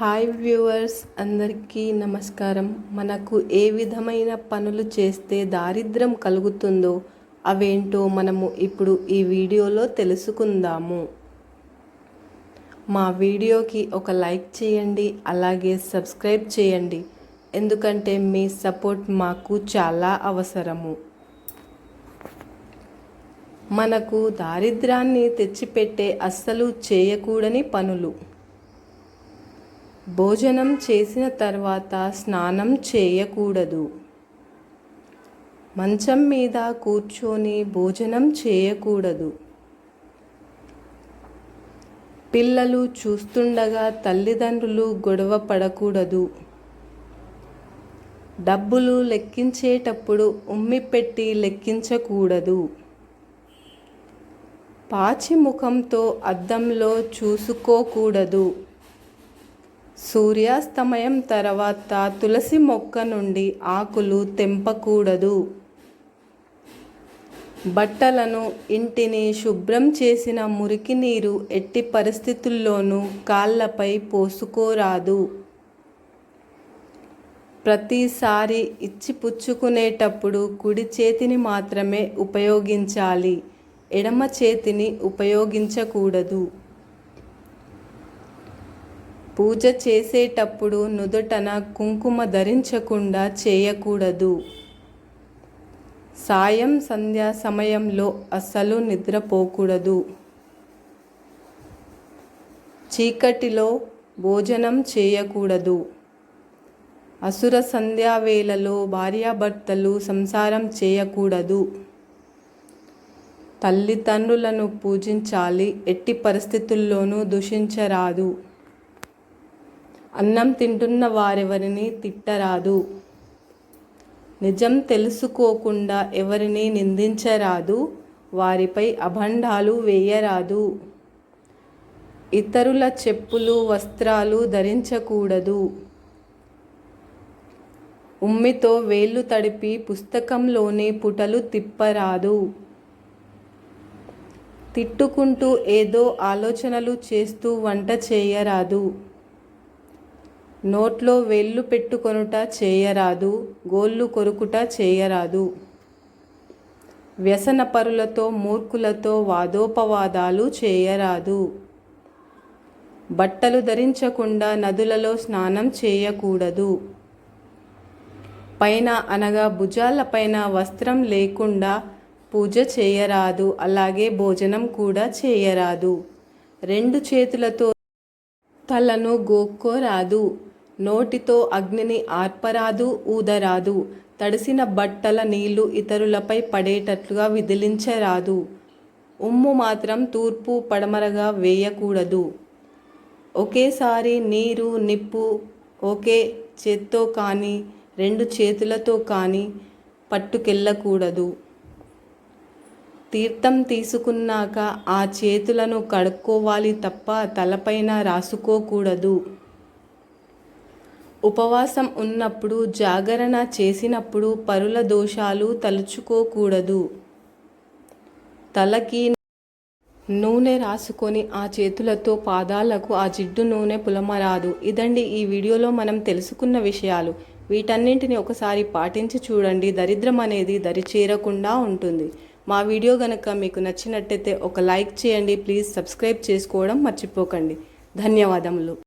Hi viewers అందరికీ నమస్కారం. మనకు ఏ విధమైన పనులు చేస్తే దారిద్ర్యం కలుగుతుందో అవేంటో మనము ఇప్పుడు ఈ వీడియోలో తెలుసుకుందాము. మా వీడియోకి ఒక లైక్ చేయండి అలాగే సబ్స్క్రైబ్ చేయండి. ఎందుకంటే మీ సపోర్ట్ మాకు చాలా అవసరము. మనకు దారిద్రాన్ని తెచ్చిపెట్టే అస్సలు చేయకూడని పనులు. భోజనం చేసిన తర్వాత స్నానం చేయకూడదు. మంచం మీద కూర్చొని భోజనం చేయకూడదు. పిల్లలు చూస్తుండగా తల్లిదండ్రులు గొడవ పడకూడదు. డబ్బులు లెక్కించేటప్పుడు ఉమ్మి పెట్టి లెక్కించకూడదు. పాచి ముఖంతో అద్దంలో చూసుకోకూడదు. సూర్యాస్తమయం తర్వాత తులసి మొక్క నుండి ఆకులు తెంపకూడదు. బట్టలను ఇంటిని శుభ్రం చేసిన మురికి నీరు ఎట్టి పరిస్థితుల్లోనూ కాళ్ళపై పోసుకోరాదు. ప్రతిసారి ఇచ్చి పుచ్చుకునేటప్పుడు కుడి చేతిని మాత్రమే ఉపయోగించాలి. ఎడమ చేతిని ఉపయోగించకూడదు. పూజ చేసేటప్పుడు నుదుటన కుంకుమ ధరించకుండా చేయకూడదు. సాయం సంధ్యా సమయంలో అస్సలు నిద్రపోకూడదు. చీకటిలో భోజనం చేయకూడదు. అసుర సంధ్యావేళలో భార్యాభర్తలు సంసారం చేయకూడదు. తల్లిదండ్రులను పూజించాలి ఎట్టి పరిస్థితుల్లోనూ దూషించరాదు. అన్నం తింటున్న వారెవరిని తిట్టరాదు. నిజం తెలుసుకోకుండా ఎవరిని నిందించరాదు. వారిపై అభండాలు వేయరాదు. ఇతరుల చెప్పులు వస్త్రాలు ధరించకూడదు. ఉమ్మితో వేళ్ళు తడిపి పుస్తకంలోని పుటలు తిప్పరాదు. తిట్టుకుంటూ ఏదో ఆలోచనలు చేస్తూ వంట చేయరాదు. నోట్లో వేళ్ళు పెట్టుకొనుట చేయరాదు గోళ్ళు కొరుకుట చేయరాదు. వ్యసనపరులతో మూర్ఖులతో వాదోపవాదాలు చేయరాదు. బట్టలు ధరించకుండా నదులలో స్నానం చేయకూడదు. పైన అనగా భుజాలపైన వస్త్రం లేకుండా పూజ చేయరాదు అలాగే భోజనం కూడా చేయరాదు. రెండు చేతులతో తలను గోక్కోరాదు. నోటితో అగ్నిని ఆర్పరాదు ఊదరాదు. తడిసిన బట్టల నీళ్ళు ఇతరులపై పడేటట్లుగా విదిలించరాదు. ఉమ్ము మాత్రం తూర్పు పడమరగా వేయకూడదు. ఒకేసారి నీరు నిప్పు ఒకే చేత్తో కానీ రెండు చేతులతో కానీ పట్టుకెళ్ళకూడదు. తీర్థం తీసుకున్నాక ఆ చేతులను కడుక్కోవాలి తప్ప తలపైన రాసుకోకూడదు. ఉపవాసం ఉన్నప్పుడు జాగరణ చేసినప్పుడు పరుల దోషాలు తలుచుకోకూడదు. తలకి నూనె రాసుకొని ఆ చేతులతో పాదాలకు ఆ జిడ్డు నూనె పులమరాదు. ఇదండి ఈ వీడియోలో మనం తెలుసుకున్న విషయాలు. వీటన్నింటిని ఒకసారి పాటించి చూడండి. దరిద్రం అనేది దరి చేరకుండా ఉంటుంది. మా వీడియో కనుక మీకు నచ్చినట్టయితే ఒక లైక్ చేయండి. ప్లీజ్ సబ్స్క్రైబ్ చేసుకోవడం మర్చిపోకండి. ధన్యవాదములు.